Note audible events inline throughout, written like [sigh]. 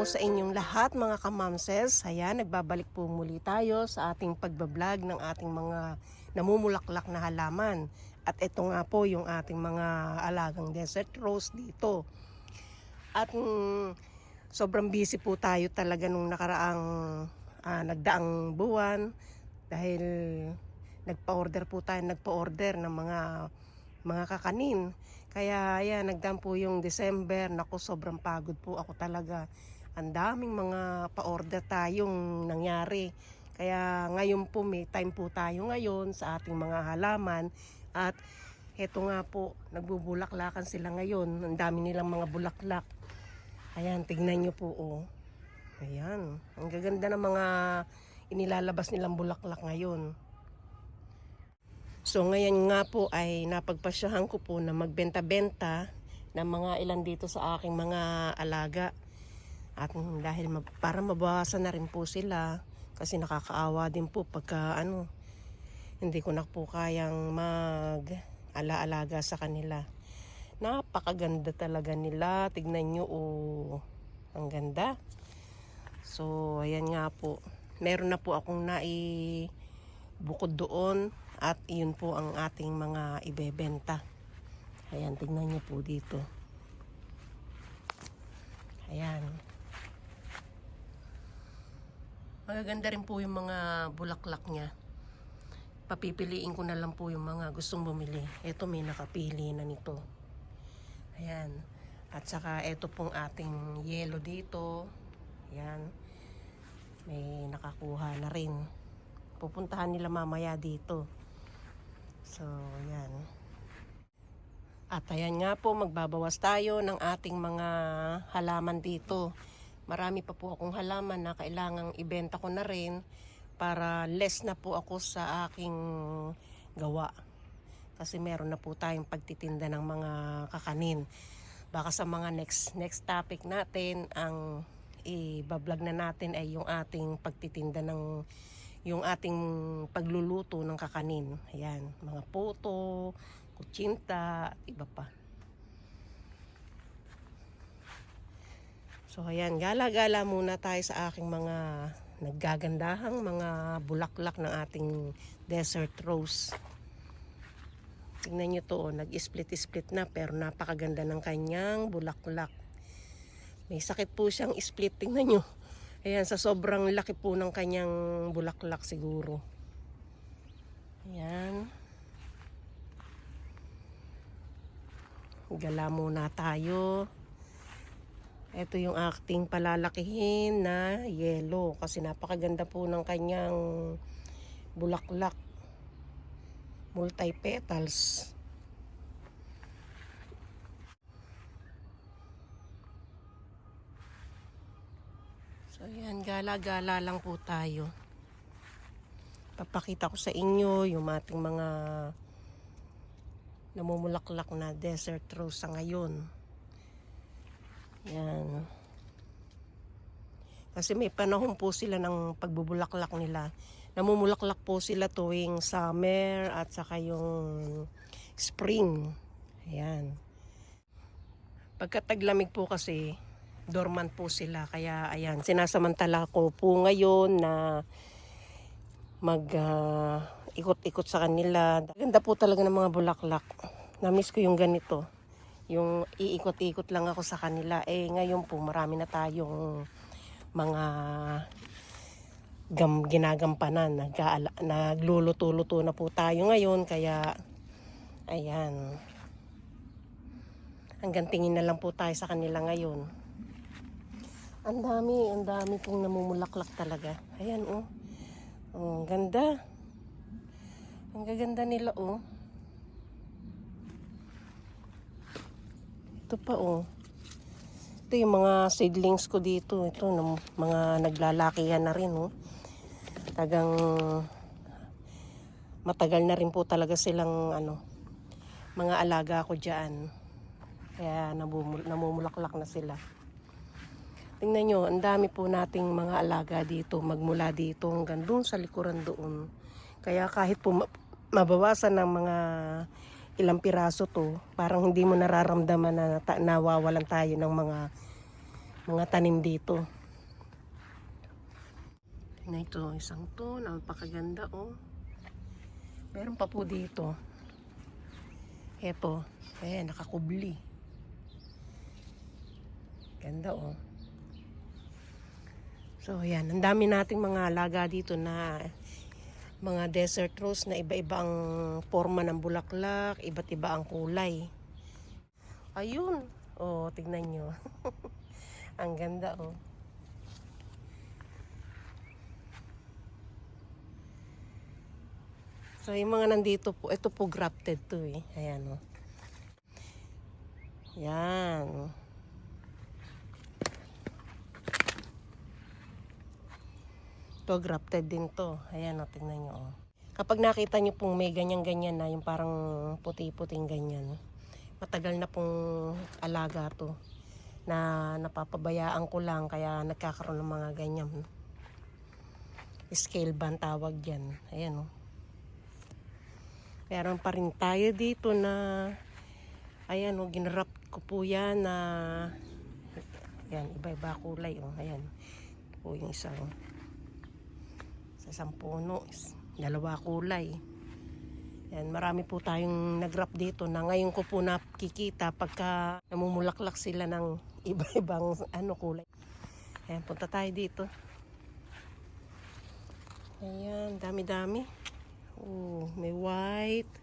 po sa inyong lahat mga kamamses. Ayan, nagbabalik po muli tayo sa ating pagbablog ng ating mga namumulaklak na halaman. At ito nga po yung ating mga alagang desert rose dito. At mm, sobrang busy po tayo talaga nung nakaraang ah, nagdaang buwan dahil nagpa-order po tayo, nagpa-order ng mga mga kakanin. Kaya ayan, nagdaan po yung December. Naku, sobrang pagod po ako talaga. Ang daming mga pa-order tayong nangyari. Kaya ngayon po may time po tayo ngayon sa ating mga halaman. At heto nga po, nagbubulaklakan sila ngayon. Ang dami nilang mga bulaklak. Ayan, tignan nyo po oh. Ayan, ang gaganda ng mga inilalabas nilang bulaklak ngayon. So ngayon nga po ay napagpasyahan ko po na magbenta-benta ng mga ilan dito sa aking mga alaga. At dahil para mabawasan na rin po sila kasi nakakaawa din po pagka ano hindi ko na po kayang mag alaalaga sa kanila. Napakaganda talaga nila. Tignan nyo, oh, ang ganda. So, ayan nga po. Meron na po akong nai bukod doon at iyon po ang ating mga ibebenta. Ayan, tignan niyo po dito. Ayan. Magaganda rin po yung mga bulaklak niya. Papipiliin ko na lang po yung mga gustong bumili. Ito may nakapili na nito. Ayan. At saka ito pong ating yellow dito. Ayan. May nakakuha na rin. Pupuntahan nila mamaya dito. So, ayan. At ayan nga po, magbabawas tayo ng ating mga halaman dito. Marami pa po akong halaman na kailangang ibenta ko na rin para less na po ako sa aking gawa. Kasi meron na po tayong pagtitinda ng mga kakanin. Baka sa mga next next topic natin, ang i-vlog na natin ay yung ating pagtitinda ng yung ating pagluluto ng kakanin. Ayan, mga puto, kutsinta, iba pa. So ayan, gala-gala muna tayo sa aking mga naggagandahang mga bulaklak ng ating desert rose. Tingnan nyo to, oh, nag-split-split na pero napakaganda ng kanyang bulaklak. May sakit po siyang split, tingnan nyo. Ayan, sa sobrang laki po ng kanyang bulaklak siguro. Ayan. Gala muna tayo. Ito yung acting palalakihin na yellow kasi napakaganda po ng kanyang bulaklak. Multi-petals. So yan, gala-gala lang po tayo. Papakita ko sa inyo yung ating mga namumulaklak na desert rose sa ngayon. Yan. Kasi may panahon po sila ng pagbubulaklak nila. Namumulaklak po sila tuwing summer at saka yung spring. Ayan. Pagka taglamig po kasi, dormant po sila. Kaya ayan, sinasamantala ko po ngayon na mag ah, ikot-ikot sa kanila. Ganda po talaga ng mga bulaklak. Namiss ko yung ganito. Yung iikot-ikot lang ako sa kanila. Eh ngayon po marami na tayong mga gam ginagampanan. Nag nagluluto-luto na po tayo ngayon. Kaya ayan. Hanggang tingin na lang po tayo sa kanila ngayon. Ang dami, ang dami pong namumulaklak talaga. Ayan oh. Oh, ganda. Ang gaganda nila oh. Ito pa oh. Ito yung mga seedlings ko dito. Ito, ng mga naglalakihan na rin oh. Tagang matagal na rin po talaga silang ano, mga alaga ko dyan. Kaya namumul- namumulaklak na sila. Tingnan nyo, ang dami po nating mga alaga dito, magmula dito hanggang doon sa likuran doon. Kaya kahit po ma- mabawasan ng mga ilang piraso to, parang hindi mo nararamdaman na ta- nawawalan tayo ng mga mga tanim dito. Tingnan ito, isang to, napakaganda oh. Meron pa po dito. Eto, eh, nakakubli. Ganda oh. So, yan. Ang dami nating mga alaga dito na mga desert rose na iba-iba ang forma ng bulaklak, iba't iba ang kulay. Ayun. Oh, tignan nyo. [laughs] ang ganda oh. So, yung mga nandito po, ito po grafted to eh. Ayan oh. Yan. To grafted din to. Ayan o, tingnan nyo o. Kapag nakita nyo pong may ganyan-ganyan na, yung parang puti-puting ganyan, matagal na pong alaga to na napapabayaan ko lang kaya nagkakaroon ng mga ganyan. Scale ban tawag dyan. Ayan o. Meron pa rin tayo dito na ayan o, ginrap ko po yan na yan, iba-iba kulay o. Ayan. Po yung isa o sa isang puno dalawa kulay. Yan, marami po tayong nag-wrap dito na ngayon ko po nakikita pagka namumulaklak sila ng [laughs] iba-ibang ano kulay. Ayan, punta tayo dito. Ayan, dami-dami. Oh, may white.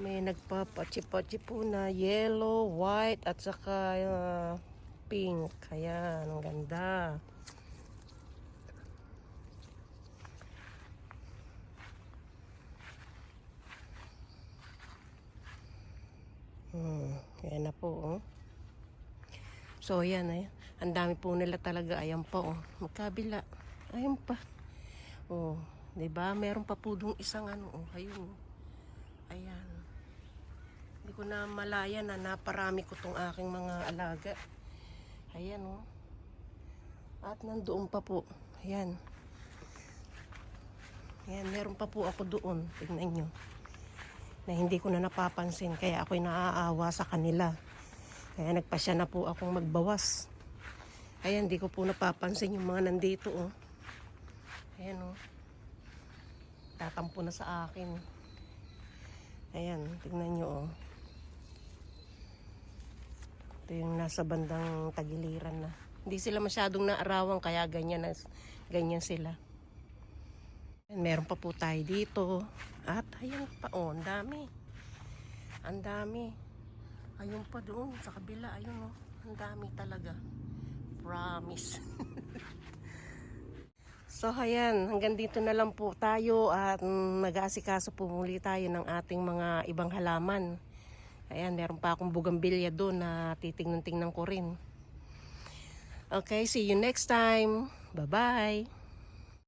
May nagpapachi-pachi po na yellow, white, at saka uh, pink. Ayan, ang ganda. Hmm, yan na po, oh. So, yan, ayan. Ang dami po nila talaga. Ayan pa, oh. Magkabila. Ayan pa. Oh, ba? Meron pa po dong isang ano, oh. Ayun. oh. Ayan. Hindi ko na malaya na naparami ko tong aking mga alaga. Ayan, oh. At nandoon pa po. Ayan. Ayan, meron pa po ako doon. Tignan nyo na hindi ko na napapansin kaya ako'y naaawa sa kanila. Kaya nagpasya na po akong magbawas. Ayan, hindi ko po napapansin yung mga nandito, oh. Ayan, oh. Tatampo na sa akin. Ayan, tingnan nyo, oh. Ito yung nasa bandang tagiliran na. Hindi sila masyadong naarawan, kaya ganyan, na, ganyan sila. Ayan, meron pa po tayo dito. At ayan pa, oh, ang dami. Ang dami. Ayun pa doon, sa kabila, ayun oh. Ang dami talaga. Promise. [laughs] so, ayan, hanggang dito na lang po tayo at mag-aasikaso po muli tayo ng ating mga ibang halaman. Ayan, meron pa akong bugambilya doon na titingnan-tingnan ko rin. Okay, see you next time. Bye-bye.